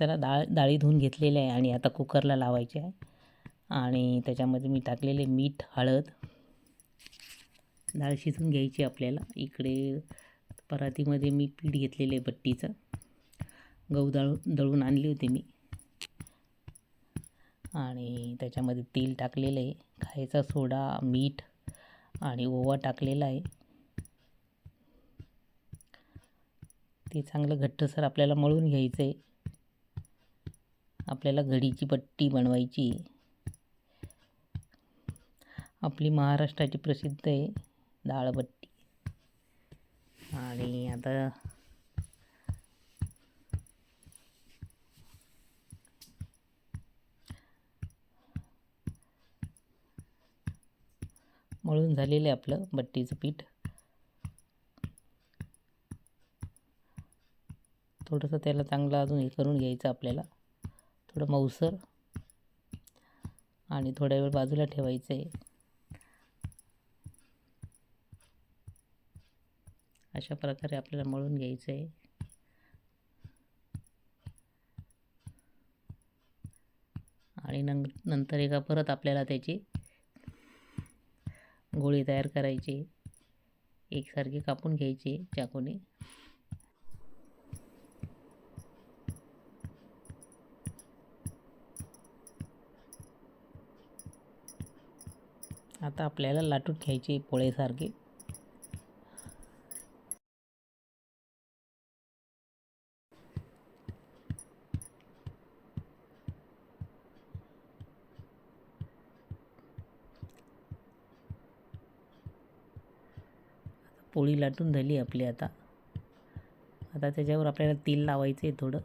चला डाळ डाळी धुवून घेतलेली आहे आणि आता कुकरला लावायची आहे. आणि त्याच्यामध्ये मी टाकलेले मीठ हळद. डाळ शिजून घ्यायची आपल्याला. इकडे परातीमध्ये मी पीठ घेतलेले आहे बट्टीचं. गहू दळू दळून आणली होती मी. आणि त्याच्यामध्ये तेल टाकलेलं आहे. खायचा सोडा मीठ आणि ओवा टाकलेला आहे. ते चांगलं घट्टसर आपल्याला मळून घ्यायचं आहे. आपल्याला घडीची पट्टी बनवायची आपली महाराष्ट्राची प्रसिद्ध आहे डाळबट्टी आणि आता मळून झालेलं आहे आपलं बट्टीचं पीठ. थोडंसं त्याला चांगलं अजून हे करून घ्यायचं आपल्याला. थोडं मऊसर. आणि थोड्या वेळ बाजूला ठेवायचं. आहे अशा प्रकारे आपल्याला मळून घ्यायचं. आहे आणि नंग नंतर एका परत आपल्याला त्याची गोळी तयार करायची. एकसारखी कापून घ्यायची चाकूने. आता आपल्याला लाटून घ्यायचे पोळेसारखे पोळी लाटून झाली आपली आता. आता त्याच्यावर आपल्याला तेल लावायचं आहे थोडं.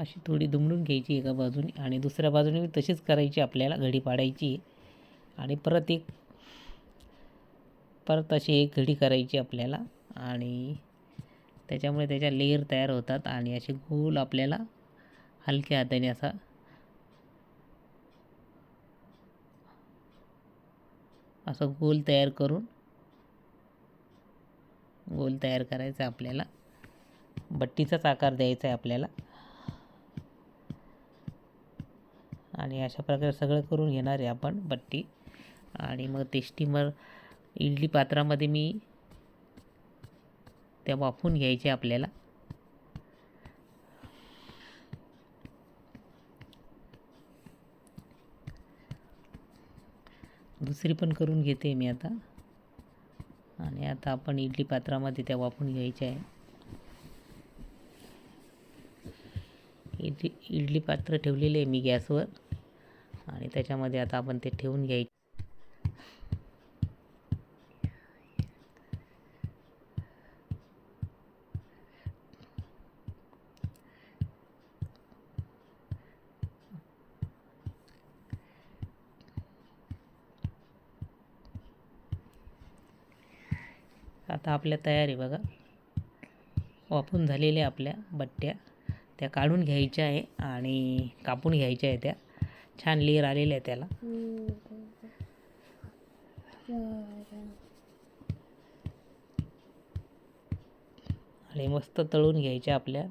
अशी थोडी दुमडून घ्यायची एका बाजूने आणि दुसऱ्या बाजूने तशीच करायची आपल्याला घडी पाडायची. आणि परत एक परत अशी एक घडी करायची आपल्याला. आणि त्याच्यामुळे त्याच्या लेअर तयार होतात आणि असे गोल आपल्याला हलक्या हाताने असा असं गोल तयार करून गोल तयार करायचा आपल्याला. बट्टीचाच आकार द्यायचा आहे आपल्याला. आणि अशा प्रकारे सगळं करून घेणार आहे आपण बट्टी. आणि मग ते स्टीमर इडली पात्रामध्ये मी त्या वाफून घ्यायचे आपल्याला. दुसरी पण करून घेते मी आता. आणि आता आपण इडली पात्रामध्ये त्या वाफून घ्यायच्या आहे. इडली इडली पात्र ठेवलेले आहे मी गॅसवर. आणि त्याच्यामध्ये आता आपण ते ठेवून घ्याय आता आपल्या तयारी बघा. वापून झालेल्या आपल्या बट्ट्या त्या काढून घ्यायच्या आहे आणि कापून घ्यायच्या आहे त्या. छान लेअर आलेले आहे त्याला. आणि मस्त तळून घ्यायच्या आपल्या.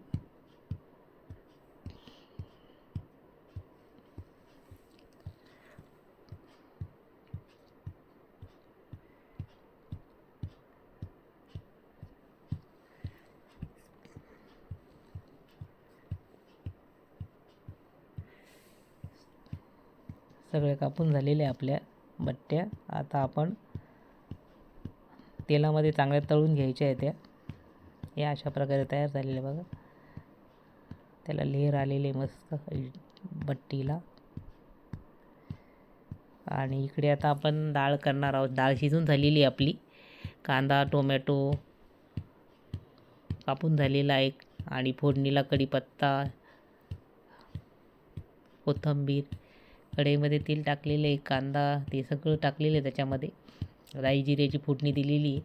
सगळे कापून झालेले आपल्या बट्ट्या. आता आपण तेलामध्ये चांगल्या तळून घ्यायच्या आहेत त्या. या अशा प्रकारे तयार झालेल्या बघा. त्याला लेअर आलेले मस्त बट्टीला. आणि इकडे आता आपण डाळ करणार आहोत. डाळ शिजून झालेली आपली. कांदा टोमॅटो कापून झालेला एक. आणि फोडणीला कढीपत्ता कोथिंबीर. कढईमध्ये तेल टाकलेलं आहे कांदा ते सगळं टाकलेलं आहे त्याच्यामध्ये. राई जिऱ्याची फोडणी दिलेली आहे.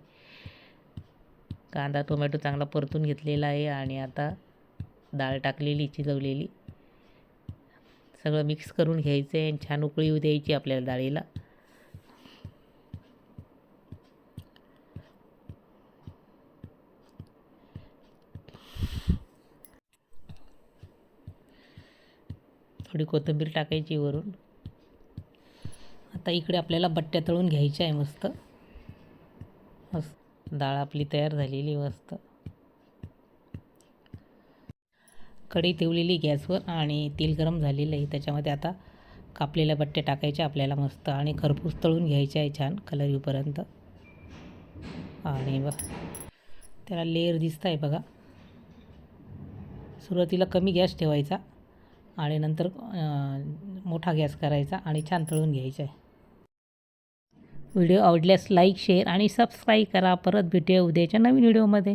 कांदा टोमॅटो चांगला परतून घेतलेला आहे आणि आता डाळ टाकलेली शिजवलेली. सगळं मिक्स करून घ्यायचं आहे आणि छान उकळी येऊ द्यायची आपल्याला डाळीला. थोडी कोथिंबीर टाकायची वरून. आता इकडे आपल्याला बट्ट्या तळून घ्यायच्या आहे मस्त. मस्त डाळ आपली तयार झालेली मस्त. कढई ठेवलेली गॅसवर आणि तेल गरम झालेलं आहे. त्याच्यामध्ये आता कापलेल्या बट्ट्या टाकायच्या आपल्याला मस्त आणि खरपूस तळून घ्यायचे आहे छान कलर येऊपर्यंत आणि बघ त्याला लेअर दिसत आहे बघा. सुरुवातीला कमी गॅस ठेवायचा. आणि नंतर मोठा गॅस करायचा आणि छान तळून घ्यायचा. आहे व्हिडिओ आवडल्यास लाईक शेअर आणि सबस्क्राईब करा. परत भेटूया उद्याच्या नवीन व्हिडिओमध्ये.